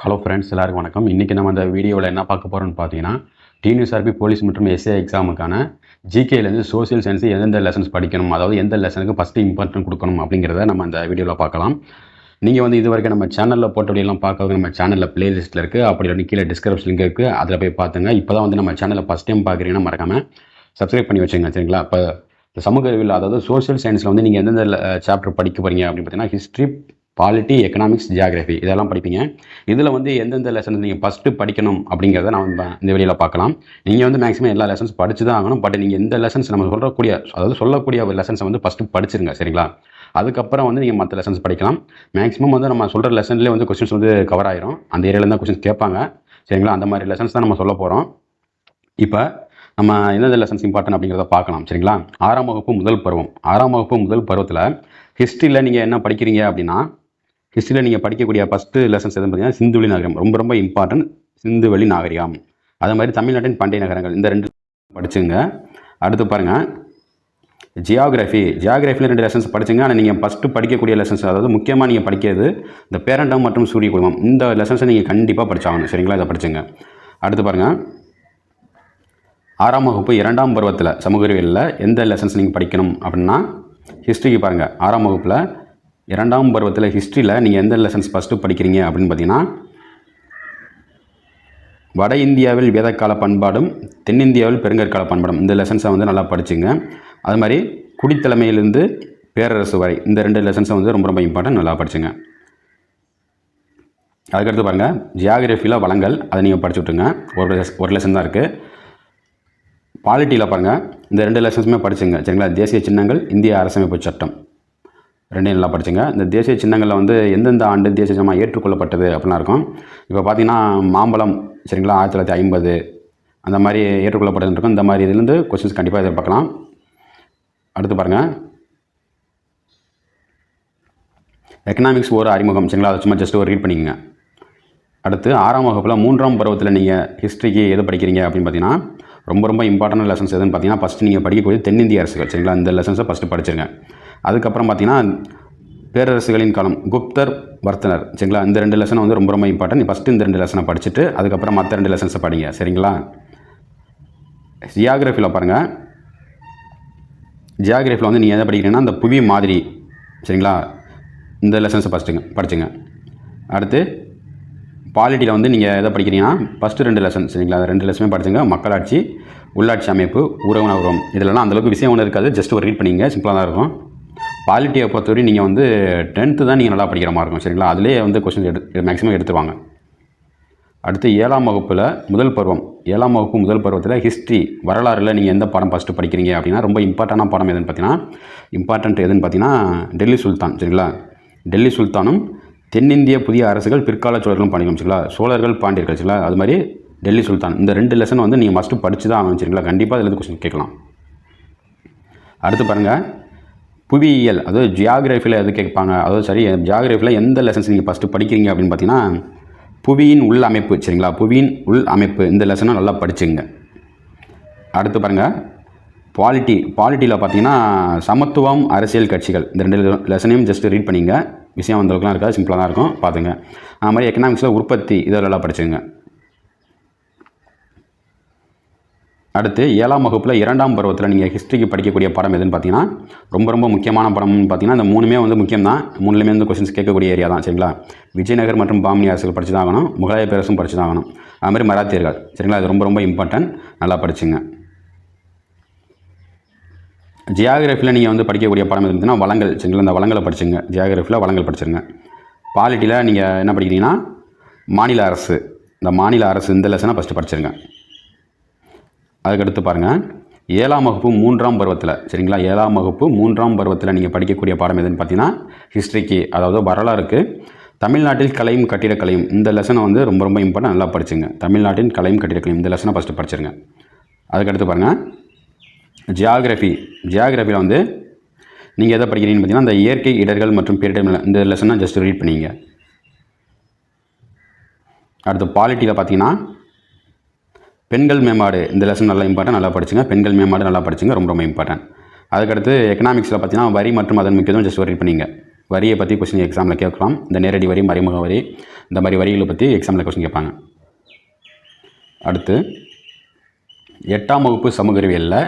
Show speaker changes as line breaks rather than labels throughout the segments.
Hello friends எல்லாருக்கும் வணக்கம். இன்றைக்கி நம்ம அந்த வீடியோவில் என்ன பார்க்க போகிறோம்னு பார்த்தீங்கன்னா டிஎன்யூஎஸ்ஆர்பி போலீஸ் மற்றும் எஸ்ஏ எக்ஸாமுக்கான ஜிகேலேருந்து சோஷியல் சயின்ஸ் எந்தெந்த லெசன்ஸ் படிக்கணும் அதாவது எந்த லெசனுக்கு ஃபஸ்ட்டு இம்பார்ட்டன்ட் கொடுக்கணும் அப்படிங்கிறத நம்ம அந்த வீடியோவில் பார்க்கலாம். நீங்கள் வந்து இது வரைக்கும் நம்ம சேனலில் போட்ட பார்க்கறது நம்ம சேனலில் பிளேலிஸ்ட்டில் இருக்குது அப்படி இல்லை கீழே டிஸ்கிரிப்ஷன் லிங்க் இருக்குது அதில் போய் பார்த்துங்க. இப்போ தான் வந்து நம்ம சேனலில் ஃபஸ்ட் டைம் பார்க்குறீங்கன்னா மறக்காமல் சப்ஸ்கிரைப் பண்ணி வச்சுங்க சரிங்களா? இப்போ இந்த சமூக அறிவியல் அதாவது சோஷியல் சயின்ஸில் வந்து நீங்கள் எந்தெந்த சாப்டர் படிக்க போகிறீங்க அப்படின்னு பார்த்தீங்கன்னா ஹிஸ்ட்ரி பாலிட்டி எக்கனாமிக்ஸ் ஜியாகிரஃபி இதெல்லாம் படிப்பீங்க. இதில் வந்து எந்தெந்த லெசன்ஸ் நீங்கள் ஃபஸ்ட்டு படிக்கணும் அப்படிங்கிறத நம்ம இந்த- இந்த வெளியில் பார்க்கலாம். நீங்கள் வந்து மேக்ஸிமம் எல்லா லெசன்ஸ் படிச்சு தான் ஆகணும். பட் நீங்கள் எந்த லெசன்ஸ் நம்ம சொல்லக்கூடிய அதாவது சொல்லக்கூடிய ஒரு லெசன்ஸை வந்து ஃபஸ்ட்டு படிச்சிருங்க. சரிங்களா? அதுக்கப்புறம் வந்து நீங்கள் மற்ற லெசன்ஸ் படிக்கலாம். மேக்ஸிமம் வந்து நம்ம சொல்கிற லெசன்லேயே வந்து கொஸ்டின்ஸ் வந்து கவர் ஆயிரும். அந்த ஏரியாவில் தான் கொஸ்டின்ஸ் கேட்பாங்க. சரிங்களா? அந்த மாதிரி லெசன்ஸ் தான் நம்ம சொல்ல போகிறோம் இப்போ நம்ம எந்தெந்த லெசன்ஸ் இம்பார்ட்டன் அப்படிங்கிறத பார்க்கலாம். சரிங்களா? ஆறாம் வகுப்பு முதல் பருவம். ஆறாம் வகுப்பு முதல் பருவத்தில் ஹிஸ்ட்ரியில் நீங்கள் என்ன படிக்கிறீங்க அப்படின்னா ஹிஸ்ட்ரியில் நீங்கள் படிக்கக்கூடிய ஃபஸ்ட்டு லெசன்ஸ் எதுவும் பார்த்தீங்கன்னா சிந்துவெளி நாகரிகம். ரொம்ப ரொம்ப இம்பார்ட்டன்ட் சிந்துவெளி நாகரிகம். அதே மாதிரி தமிழ்நாட்டின் பண்டைய நகரங்கள். இந்த ரெண்டு படிச்சுங்க. அடுத்து பாருங்கள் ஜியாகிரஃபி ஜியாகிரஃபியில் ரெண்டு லெசன்ஸ் படிச்சுங்க. ஆனால் நீங்கள் ஃபஸ்ட்டு படிக்கக்கூடிய லெசன்ஸ் அதாவது முக்கியமாக நீங்கள் படிக்கிறது இந்த பேரண்டம் மற்றும் சூரிய குடும்பம் இந்த லெசன்ஸை நீங்கள் கண்டிப்பாக படிச்சாகணும். சரிங்களா? இதை படிச்சுங்க. அடுத்து பாருங்கள் ஆறாம் வகுப்பு இரண்டாம் பருவத்தில் சமூக அறிவியலில் எந்த லெசன்ஸ் நீங்கள் படிக்கணும் அப்படின்னா ஹிஸ்ட்ரிக்கு பாருங்கள் ஆறாம் வகுப்பில் இரண்டாம் பருவத்தில் ஹிஸ்ட்ரியில் நீங்கள் எந்த லெசன்ஸ் ஃபஸ்ட்டு படிக்கிறீங்க அப்படின்னு பார்த்தீங்கன்னா வட இந்தியாவில் வேதக்கால பண்பாடும் தென்னிந்தியாவில் பெருங்கற்கால பண்பாடும் இந்த லெசன்ஸை வந்து நல்லா படிச்சுங்க. அது மாதிரி குடித்தலைமையிலிருந்து பேரரசு வரை இந்த ரெண்டு லெசன்ஸை வந்து ரொம்ப ரொம்ப இம்பார்ட்டன்ட் நல்லா படிச்சுங்க. அதுக்கடுத்து பாருங்கள் ஜியாகிரஃபியில் வளங்கள் அதை நீங்கள் படிச்சு விட்டுங்க ஒரு லெஸ் ஒரு லெசன் தான் இருக்குது பாலிட்டியில் பாருங்கள் இந்த ரெண்டு லெசன்ஸுமே படிச்சுங்க. சரிங்களா? தேசிய சின்னங்கள் இந்திய அரசமைப்பு சட்டம். ரெண்டே நல்லா படிச்சுங்க. இந்த தேசிய சின்னங்களில் வந்து எந்தெந்த ஆண்டு தேசிய சின்னமாக ஏற்றுக்கொள்ளப்பட்டது அப்படிலாம் இருக்கும். இப்போ பார்த்தீங்கன்னா மாம்பழம் சரிங்களா? ஆயிரத்தி தொள்ளாயிரத்தி ஐம்பது அந்த மாதிரி ஏற்றுக்கொள்ளப்பட்டது இருக்கும். இந்த மாதிரி இதுலேருந்து கொஸ்டின்ஸ் கண்டிப்பாக இதை பார்க்கலாம். அடுத்து பாருங்கள் எக்கனாமிக்ஸ் ஒரு அறிமுகம் சரிங்களா? அதை சும்மா ஜஸ்ட் ஒரு ரீட் பண்ணிக்கங்க. அடுத்து ஆறாம் வகுப்பில் மூன்றாம் பருவத்தில் நீங்கள் ஹிஸ்ட்ரிக்கு எது படிக்கிறீங்க அப்படின்னு பார்த்தீங்கன்னா ரொம்ப ரொம்ப இம்பார்ட்டன்ட் லெசன்ஸ் எதுன்னு பார்த்தீங்கன்னா ஃபஸ்ட்டு நீங்கள் படிக்கக்கூடிய தென்னிந்திய அரசுகள் சரிங்களா? இந்த லெசன்ஸை ஃபஸ்ட்டு படிச்சிருங்க. அதுக்கப்புறம் பார்த்தீங்கன்னா பேரரசுகளின் காலம் குப்தர் வர்த்தனர் சரிங்களா? இந்த ரெண்டு லெசனை வந்து ரொம்ப ரொம்ப இம்பார்ட்டன்ட் ஃபஸ்ட்டு இந்த ரெண்டு லெசனை படிச்சுட்டு அதுக்கப்புறம் மற்ற ரெண்டு லெசன்ஸை படிங்க சரிங்களா? ஜியாகிரஃபியில் பாருங்கள் ஜியாகிரஃபியில் வந்து நீங்கள் எதை படிக்கிறீங்கன்னா அந்த புவி மாதிரி சரிங்களா? இந்த லெசன்ஸை ஃபஸ்ட்டுங்க படிச்சுங்க. அடுத்து பாலிட்டியில் வந்து நீங்கள் எதை படிக்கிறீங்கன்னா ஃபஸ்ட்டு ரெண்டு லெசன் சரிங்களா? அந்த ரெண்டு லெசனுமே படிச்சுங்க. மக்களாட்சி உள்ளாட்சி அமைப்பு உறவுணர்வம் இதெல்லாம் அந்தளவுக்கு விஷயம் ஒன்று இருக்காது. ஜஸ்ட் ஒரு ரீட் பண்ணிங்க. சிம்பிளாக தான் இருக்கும். குவாலிட்டியை பொறுத்தவரை நீங்கள் வந்து டென்த்து தான் நீங்கள் நல்லா படிக்கிற மாதிரி இருக்கும் சரிங்களா? அதிலே வந்து கொஸ்டின் எடு மேக்ஸிமம் எடுத்துவாங்க அடுத்து ஏழாம் வகுப்பில் முதல் பருவம் ஏழாம் வகுப்பு முதல் பருவத்தில் ஹிஸ்ட்ரி வரலாறில் நீங்கள் எந்த பாடம் ஃபஸ்ட்டு படிக்கிறீங்க அப்படின்னா ரொம்ப இம்பார்ட்டண்டான பாடம் எதுன்னு பார்த்தீங்கன்னா இம்பார்ட்டண்ட் எதுன்னு பார்த்தீங்கன்னா டெல்லி சுல்தான் சரிங்களா? டெல்லி சுல்தானும் தென்னிந்திய புதிய அரசுகள் பிற்கால சோழர்களும் பண்ணிக்கணும் சரிங்களா? சோழர்கள் பாண்டியர்கள் சரிங்களா? அது மாதிரி டெல்லி சுல்தான். இந்த ரெண்டு லெசன் வந்து நீங்கள் மஸ்ட்டு படித்து தான் ஆகணும் சரிங்களா? கண்டிப்பாக அதில் கொஸ்டின் கேட்கலாம். அடுத்து பாருங்கள் புவியியல் அதாவது ஜியாகிரஃபியில் எது கேட்பாங்க? அதாவது சரி ஜியாகிரஃபியில் எந்த லெசன்ஸ் நீங்கள் ஃபஸ்ட்டு படிக்கிறீங்க அப்படின்னு பார்த்தீங்கன்னா புவியின் உள் அமைப்பு சரிங்களா? புவியின் உள் அமைப்பு இந்த லெசனை நல்லா படிச்சுங்க அடுத்து பாருங்கள் பாலிட்டி பாலிட்டியில் பார்த்தீங்கன்னா சமத்துவம் அரசியல் கட்சிகள் இந்த ரெண்டு லெசனையும் ஜஸ்ட் ரீட் பண்ணிங்க விஷயம் வந்தவங்களுக்குலாம் இருக்காது சிம்பிளாக தான் இருக்கும் பார்த்துங்க அது மாதிரி எக்கனாமிக்ஸில் உற்பத்தி இதெல்லாம் நல்லா படிச்சுங்க அடுத்து ஏழாம் வகுப்பில் இரண்டாம் பருவத்தில் நீங்கள் ஹிஸ்ட்ரிக்கு படிக்கக்கூடிய படம் எதுன்னு பார்த்தீங்கன்னா ரொம்ப ரொம்ப முக்கியமான படம்னு பார்த்தீங்கன்னா இந்த மூணுமே வந்து முக்கியம் தான் மூணுலேயுமே வந்து கொஸ்டின்ஸ் கேட்கக்கூடிய ஏரியா தான் சரிங்களா? விஜயநகர் மற்றும் பாமினி அரசுகள் படித்து தான் ஆகணும். முகலாய பேரரசும் படித்து தான் ஆகணும். அது மாதிரி மராத்தியர்கள் சரிங்களா? அது ரொம்ப ரொம்ப இம்பார்ட்டன்ட் நல்லா படிச்சுங்க. ஜியாகிரஃபியில் நீங்கள் வந்து படிக்கக்கூடிய படம் எது பார்த்தீங்கன்னா வளங்கள் சரிங்களா? இந்த வளங்களை படிச்சுங்க. ஜியாகிரஃபியில் வளங்கள் படிச்சிருங்க. பாலிட்டியில் நீங்கள் என்ன படிக்கிறீங்கன்னா மாநில அரசு. இந்த மாநில அரசு இந்த லெசனாக ஃபஸ்ட்டு படிச்சிருங்க. அதுக்கடுத்து பாருங்கள் ஏழாம் வகுப்பு மூன்றாம் பருவத்தில். சரிங்களா? ஏழாம் வகுப்பு மூன்றாம் பருவத்தில் நீங்கள் படிக்கக்கூடிய பாடம் எதுன்னு பார்த்தீங்கன்னா ஹிஸ்ட்ரிக்கு அதாவது வரலாறுக்கு. தமிழ்நாட்டில் கலையும் கட்டிடக்கலையும் இந்த லெசனை வந்து ரொம்ப ரொம்ப இம்பார்ட்டன் நல்லா படிச்சுங்க. தமிழ்நாட்டின் கலையும் கட்டிடக்கலையும் இந்த லெசனை ஃபஸ்ட்டு படிச்சிருங்க. அதுக்கடுத்து பாருங்கள் ஜியாகிரஃபி ஜியாகிரஃபியில் வந்து நீங்கள் எதை படிக்கிறீங்கன்னு பார்த்தீங்கன்னா அந்த இயற்கை இடர்கள் மற்றும் பேரிடர் இந்த லெசனை ஜஸ்ட் ரீட் பண்ணிங்க அடுத்து பாலிட்டியில் பார்த்தீங்கன்னா பெண்கள் மேம்பாடு இந்த லெசன் நல்லா இம்பார்ட்டன் நல்லா படிச்சுங்க. பெண்கள் மேம்பாடு நல்லா படிச்சுங்க ரொம்ப ரொம்ப இம்பார்ட்டன்ட் அதுக்கடுத்து எக்கனாமிக்ஸில் பார்த்தீங்கன்னா வரி மற்றும் அதன் முக்கியத்துவம் ஜஸ்ட் வரி பண்ணிங்க. வரியை பற்றி கொஸ்டின் எக்ஸாமில் கேட்கலாம். இந்த நேரடி வரி மறைமுக வரி இந்த மாதிரி வரிகளை பற்றி எக்ஸாமில் கொஸ்டின் கேட்பாங்க. அடுத்து எட்டாம் வகுப்பு சமூக அறிவியலில்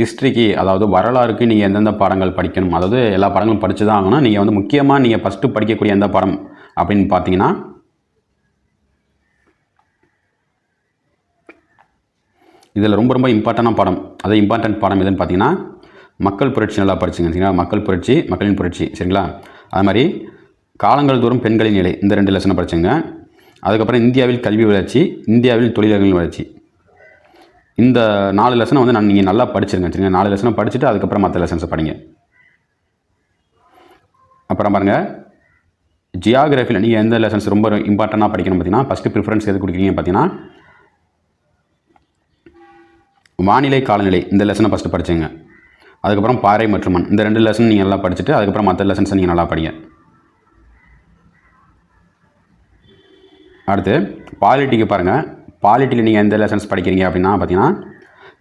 ஹிஸ்ட்ரிக்கு அதாவது வரலாறுக்கு நீங்கள் எந்தெந்த பாடங்கள் படிக்கணும் அதாவது எல்லா பாடங்களும் படித்து தான் ஆகணும். நீங்கள் வந்து முக்கியமாக நீங்கள் ஃபஸ்ட்டு படிக்கக்கூடிய எந்த பாடம் அப்படின்னு பார்த்தீங்கன்னா இதில் ரொம்ப ரொம்ப இம்பார்ட்டண்டான பாடம். அதாவது இம்பார்ட்டன்ட் பாடம் எதுன்னு பார்த்தீங்கன்னா மக்கள் புரட்சி நல்லா படிச்சுங்க சரிங்களா? மக்கள் புரட்சி மக்களின் புரட்சி சரிங்களா? அது மாதிரி காலங்கள் தோறும் பெண்களின் நிலை இந்த ரெண்டு லெசனை படிச்சுங்க. அதுக்கப்புறம் இந்தியாவில் கல்வி வளர்ச்சி இந்தியாவில் தொழில்களின் வளர்ச்சி. இந்த நாலு லெசனை வந்து நான் நீங்கள் நல்லா படிச்சிருங்க சரிங்களா? நாலு லெசனை படிச்சுட்டு அதுக்கப்புறம் மற்ற லெசன்ஸை படிங்க. அப்புறம் பாருங்கள் ஜியாகிரஃபியில் நீங்கள் எந்த லெசன்ஸ் ரொம்ப இம்பார்ட்டண்ட்டாக படிக்கணும் பார்த்தீங்கன்னா ஃபஸ்ட்டு ப்ரிஃபரன்ஸ் எது கொடுக்குறீங்க பார்த்தீங்கன்னா வானிலை காலநிலை இந்த லெசனை ஃபஸ்ட்டு படிச்சுங்க. அதுக்கப்புறம் பாறை மற்றும் மண். இந்த ரெண்டு லெசன் நீங்கள் நல்லா படிச்சுட்டு அதுக்கப்புறம் மற்ற லெசன்ஸை நீங்கள் நல்லா படிங்க. அடுத்து பாலிட்டிக்கு பாருங்கள் பாலிட்டியில் நீங்கள் எந்த லெசன்ஸ் படிக்கிறீங்க அப்படின்னா பார்த்தீங்கன்னா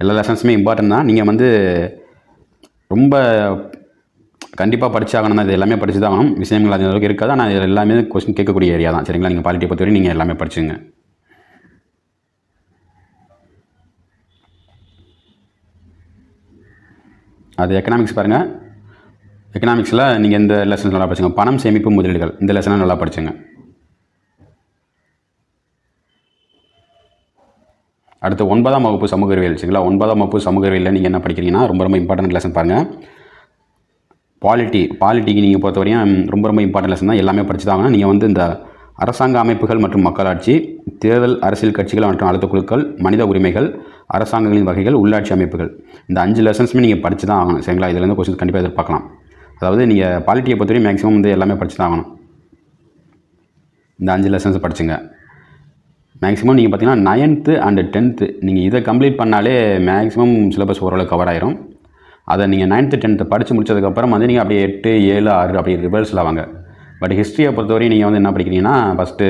எல்லா லெசன்ஸுமே இம்பார்ட்டன்ட் தான். நீங்கள் வந்து ரொம்ப கண்டிப்பாக படிச்சாகணும் இது எல்லாமே படிச்சு தான் ஆகணும். விஷயங்கள் அது அளவுக்கு இருக்காது. ஆனால் இது எல்லாமே கொஸ்டின் கேட்கக்கூடிய ஏரியா தான். சரிங்களா? நீங்கள் பாலிட்டியை பொறுத்தவரை நீங்கள் எல்லாமே படிச்சுங்க. அது எக்கனாமிக்ஸ் பாருங்கள் எக்கனாமிக்ஸில் நீங்கள் இந்த லெசன்ஸ் நல்லா படிச்சுங்க பணம் சேமிப்பு முதலீடுகள். இந்த லெசனை நல்லா படிச்சுங்க அடுத்து ஒன்பதாம் வகுப்பு சமூக அறிவியல். சரிங்களா? ஒன்பதாம் வகுப்பு சமூக அறிவியலில் நீங்கள் என்ன படிக்கிறீங்கன்னா ரொம்ப ரொம்ப இம்பார்ட்டன்ட் லெசன் பாருங்கள் பாலிட்டி பாலிட்டிக்கு நீங்கள் பொறுத்தவரையும் ரொம்ப ரொம்ப இம்பார்ட்டன்ட் லெசன் தான். எல்லாமே படிச்சு தான் நீங்கள் வந்து இந்த அரசாங்க அமைப்புகள் மற்றும் மக்களாட்சி தேர்தல் அரசியல் கட்சிகள் மற்றும் அழுத்த குழுக்கள் மனித உரிமைகள் அரசாங்கங்களின் வகைகள் உள்ளாட்சி அமைப்புகள். இந்த அஞ்சு லெசன்ஸுமே நீங்கள் படிச்சு தான் ஆகணும் சரிங்களா? இதுலேருந்து கொஸ்டின் கண்டிப்பாக எதிர்பார்க்கலாம். அதாவது நீங்கள் பாலிட்டியை பொறுத்தவரையும் மேக்ஸிமம் வந்து எல்லாமே படித்து தான் ஆகணும். இந்த அஞ்சு லெசன்ஸ் படிச்சுங்க. மேக்ஸிமம் நீங்கள் பார்த்தீங்கன்னா நைன்த்து அண்டு டென்த்து நீங்கள் இதை கம்ப்ளீட் பண்ணாலே மேக்ஸிமம் சிலபஸ் ஓரளவு கவர் ஆயிரும். அதை நீங்கள் நைன்த்து டென்த்து படித்து முடிச்சதுக்கப்புறம் வந்து நீங்கள் அப்படியே எட்டு ஏழு ஆறு அப்படி ரிவர்ஸில் வாங்க பட் ஹிஸ்ட்ரியை பொறுத்தவரையும் நீங்கள் வந்து என்ன படிக்கிறீங்கன்னா ஃபஸ்ட்டு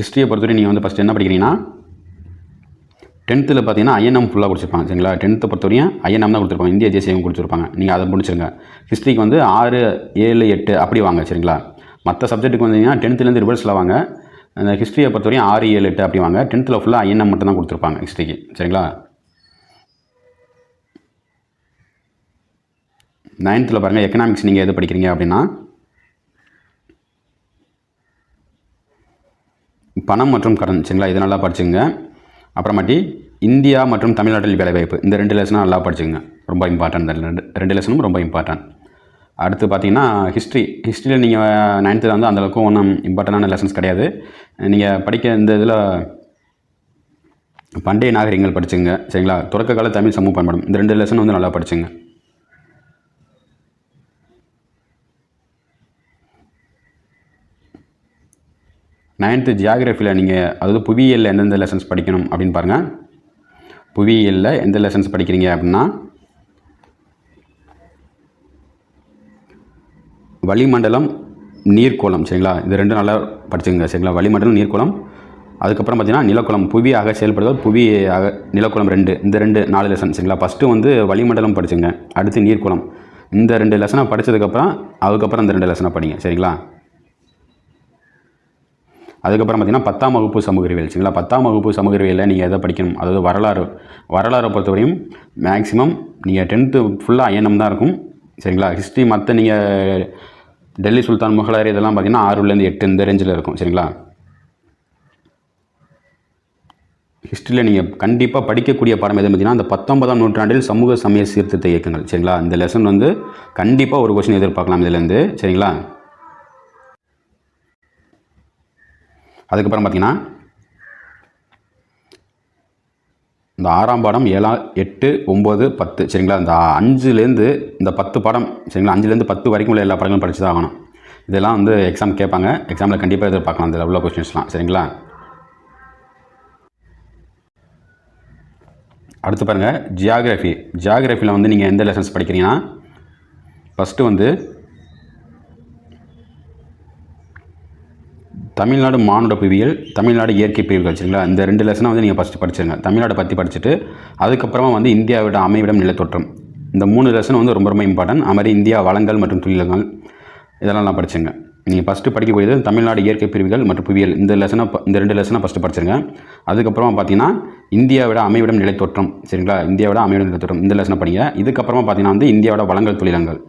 ஹிஸ்ட்ரியை பொறுத்தவரை நீங்கள் வந்து ஃபஸ்ட்டு என்ன படிக்கிறீங்கன்னா டென்த்தில் பார்த்தீங்கன்னா ஐஎன்எம் ஃபுல்லாக கொடுத்துருப்பாங்க சரிங்களா? டென்த்தை பொறுத்தவரையும் ஐஎன்எம் தான் கொடுத்துருப்பாங்க இந்திய தேசியம் கொடுத்துருப்பாங்க. நீங்கள் அதை முடிச்சிருங்க. ஹிஸ்ட்ரிக்கு வந்து ஆறு ஏழு எட்டு அப்படி வாங்க சரிங்களா? மற்ற சப்ஜெக்ட்டுக்கு வந்தீங்கன்னா டென்த்துலேருந்து ரிவர்ஸில் வாங்க. அந்த ஹிஸ்ட்ரியை பொறுத்தவரையும் ஆறு ஏழு எட்டு அப்படி வாங்க. டென்த்தில் ஃபுல்லாக ஐஎன்எம் மட்டும் தான் கொடுத்துருப்பாங்க ஹிஸ்ட்ரிக்கு சரிங்களா? நைன்த்தில் பாருங்கள் எக்கனாமிக்ஸ் நீங்கள் எது படிக்கிறீங்க அப்படின்னா பணம் மற்றும் கடன் சரிங்களா? இது நல்லா படிச்சுங்க அப்புறமாட்டி இந்தியா மற்றும் தமிழ்நாட்டில் வேலைவாய்ப்பு. இந்த ரெண்டு லெசனும் நல்லா படிச்சுங்க ரொம்ப இம்பார்ட்டன்ட் இந்த ரெண்டு ரெண்டு லெசனும் ரொம்ப இம்பார்ட்டன்ட் அடுத்து பார்த்தீங்கன்னா ஹிஸ்ட்ரி ஹிஸ்ட்ரியில் நீங்கள் நைன்த்தில் வந்து அந்தளவுக்கு ஒன்றும் இம்பார்ட்டண்டான லெசன்ஸ் கிடையாது. நீங்கள் படிக்க இந்த இதில் பண்டைய நாகரிகங்கள் படிச்சுங்க சரிங்களா? தொடக்க கால தமிழ் சமூக பண்பாடும் இந்த ரெண்டு லெசன் வந்து நல்லா படிச்சுங்க நைன்த்து ஜியாகிரஃபியில் நீங்கள் அதாவது புவியியலில் எந்தெந்த லெசன்ஸ் படிக்கணும் அப்படின்னு பாருங்கள் புவியியலில் எந்த லெசன்ஸ் படிக்கிறீங்க அப்படின்னா வளிமண்டலம் நீர்க்கோளம் சரிங்களா? இது ரெண்டும் நல்லா படிச்சுங்க சரிங்களா? வளிமண்டலம் நீர்க்கோளம் அதுக்கப்புறம் பார்த்தீங்கன்னா நிலக்குளம் புவியாக செயல்படுதல் புவி ஆக நிலக்குளம் ரெண்டு இந்த ரெண்டு நாலு லெசன் சரிங்களா? ஃபஸ்ட்டு வந்து வளிமண்டலம் படிச்சுங்க அடுத்து நீர்க்குளம். இந்த ரெண்டு லெசனை படித்ததுக்கப்புறம் அதுக்கப்புறம் இந்த ரெண்டு லெசனை படிங்க சரிங்களா? அதுக்கப்புறம் பார்த்தீங்கன்னா பத்தாம் வகுப்பு சமூக அறிவியல் சரிங்களா? பத்தாம் வகுப்பு சமூக அறிவியலில் நீங்கள் எதை படிக்கணும்? அதாவது வரலாறு. வரலாறை பொறுத்தவரையும் மேக்ஸிமம் நீங்கள் டென்த்து ஃபுல்லாக ஐஎன்எம் தான் இருக்கும் சரிங்களா? ஹிஸ்ட்ரி மற்ற நீங்கள் டெல்லி சுல்தான் முகலாயர் இதெல்லாம் பார்த்தீங்கன்னா ஆறுலேருந்து எட்டு இந்த ரேஞ்சில் இருக்கும் சரிங்களா? ஹிஸ்ட்ரியில் நீங்கள் கண்டிப்பாக படிக்கக்கூடிய பாடம் எது பார்த்தீங்கன்னா அந்த பத்தொன்பதாம் நூற்றாண்டில் சமூக சமய சீர்திருத்த இயக்கங்கள் சரிங்களா? இந்த லெசன் வந்து கண்டிப்பாக ஒரு கொஸ்டின் எதிர்பார்க்கலாம் இதுலேருந்து சரிங்களா? அதுக்கப்புறம் பார்த்தீங்கன்னா இந்த ஆறாம் பாடம் ஏழா எட்டு ஒம்பது பத்து சரிங்களா? இந்த அஞ்சுலேருந்து இந்த பத்து பாடம் சரிங்களா? அஞ்சுலேருந்து பத்து வரைக்கும் உள்ள எல்லா படங்களும் படிச்சு தான் ஆகணும். இதெல்லாம் வந்து எக்ஸாம் கேட்பாங்க. எக்ஸாமில் கண்டிப்பாக எதிர்பார்க்கலாம். இந்த உள்ள கொஸ்டின்ஸ்லாம் சரிங்களா? அடுத்து பாருங்கள் ஜியாகிரஃபி ஜியாகிரஃபியில் வந்து நீங்கள் எந்த லெசன்ஸ் படிக்கிறீங்கன்னா ஃபஸ்ட்டு வந்து தமிழ்நாடு மானுட புவியியல் தமிழ்நாடு இயற்கை பிரிவுகள் சரிங்களா? இந்த ரெண்டு லெசனை வந்து நீங்கள் ஃபஸ்ட்டு படிச்சிருங்க. தமிழ்நாடு பற்றி படிச்சுட்டு அதுக்கப்புறமா வந்து இந்தியாவோட அமைவிடம் நிலத்தோற்றம் இந்த மூணு லெசன் வந்து ரொம்ப ரொம்ப இம்பார்ட்டன்ட் அது மாதிரி இந்தியா வளங்கள் மற்றும் தொழில்கள் இதெல்லாம் நான் படிச்சுங்க நீங்கள் ஃபஸ்ட்டு படிக்கக்கூடியது தமிழ்நாடு இயற்கை பிரிவுகள் மற்றும் புவியியல். இந்த லெசனை இந்த ரெண்டு லெசனை ஃபஸ்ட்டு படிச்சிருங்க. அதுக்கப்புறமா பார்த்தீங்கன்னா இந்தியாவோட அமைவிடம் நிலைத்தோற்றம் சரிங்களா? இந்தியாவோட அமைவிடம் நிலைத்தோற்றம் இந்த லெசனை படிங்க. இதுக்கப்புறமா பார்த்தீங்கன்னா வந்து இந்தியாவோட வளங்கள் தொழிலங்கள்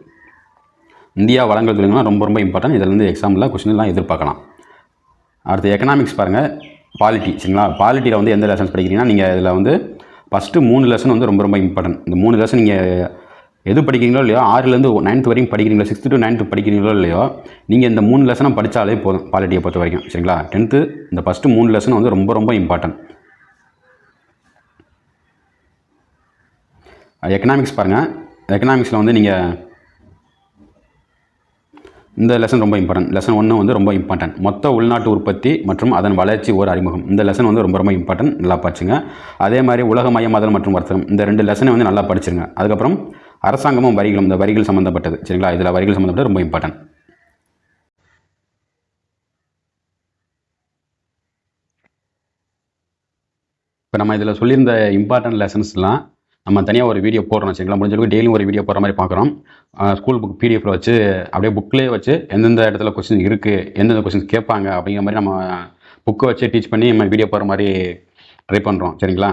இந்தியா வளங்கள் தொழில்கள்லாம் ரொம்ப ரொம்ப இம்பார்ட்டன்ட் இதில் வந்து எக்ஸாமில் கொஸ்டின்லாம் எதிர்பார்க்கலாம். அடுத்து எக்கனாமிக்ஸ் பாருங்கள் பாலிட்டி சரிங்களா? பாலிட்டியில் வந்து எந்த லெசன்ஸ் படிக்கிறீங்கன்னா நீங்கள் இதில் வந்து ஃபஸ்ட்டு மூணு லெசன் வந்து ரொம்ப ரொம்ப இம்பார்ட்டன்ட் இந்த மூணு லெசன் நீங்கள் எது படிக்கிறீங்களோ இல்லையோ ஆறுலேருந்து நைன்த் வரைக்கும் படிக்கிறீங்களோ சிக்ஸ்த்து டு நைன்த்து படிக்கிறீங்களோ இல்லையோ நீங்கள் இந்த மூணு லெசனும் படித்தாலே போதும் பாலிட்டியை பொறுத்த வரைக்கும் சரிங்களா? டென்த்து இந்த ஃபஸ்ட்டு மூணு லெசன் வந்து ரொம்ப ரொம்ப இம்பார்ட்டன்ட் எக்கனாமிக்ஸ் பாருங்கள் எக்கனாமிக்ஸில் வந்து நீங்கள் இந்த லெசன் ரொம்ப இம்பார்ட்டன்ட் லெசன் ஒன்று வந்து ரொம்ப இம்பார்ட்டன்ட் மொத்த உள்நாட்டு உற்பத்தி மற்றும் அதன் வளர்ச்சி ஒரு அறிமுகம். இந்த லெசன் வந்து ரொம்ப ரொம்ப இம்பார்ட்டன்ட் நல்லா படிச்சுங்க. அதே மாதிரி உலகமயமாதல் மற்றும் வர்த்தகம். இந்த ரெண்டு லெசனை வந்து நல்லா படிச்சிருங்க. அதுக்கப்புறம் அரசாங்கமும் வரிகளும் இந்த வரிகள் சம்மந்தப்பட்டது சரிங்களா? இதில் வரிகள் சம்மந்தப்பட்டது ரொம்ப இம்பார்ட்டன்ட் இப்போ நம்ம இதில் சொல்லியிருந்த இம்பார்ட்டன்ட் லெசன்ஸ்லாம் நம்ம தனியாக ஒரு வீடியோ போடுறோம் சரிங்களா? முடிஞ்சளவுக்கு டெய்லியும் ஒரு வீடியோ போடுற மாதிரி பார்க்குறோம். ஸ்கூல் புக் பிடிஎஃப்ல வச்சு அப்படியே புக்லேயே வச்சு எந்தெந்த இடத்துல கொஸ்டின் இருக்குது எந்தெந்த கொஸ்டின் கேட்பாங்க அப்படிங்கிற மாதிரி நம்ம புக்கை வச்சு டீச் பண்ணி நம்ம வீடியோ போடுற மாதிரி ட்ரை பண்ணுறோம் சரிங்களா?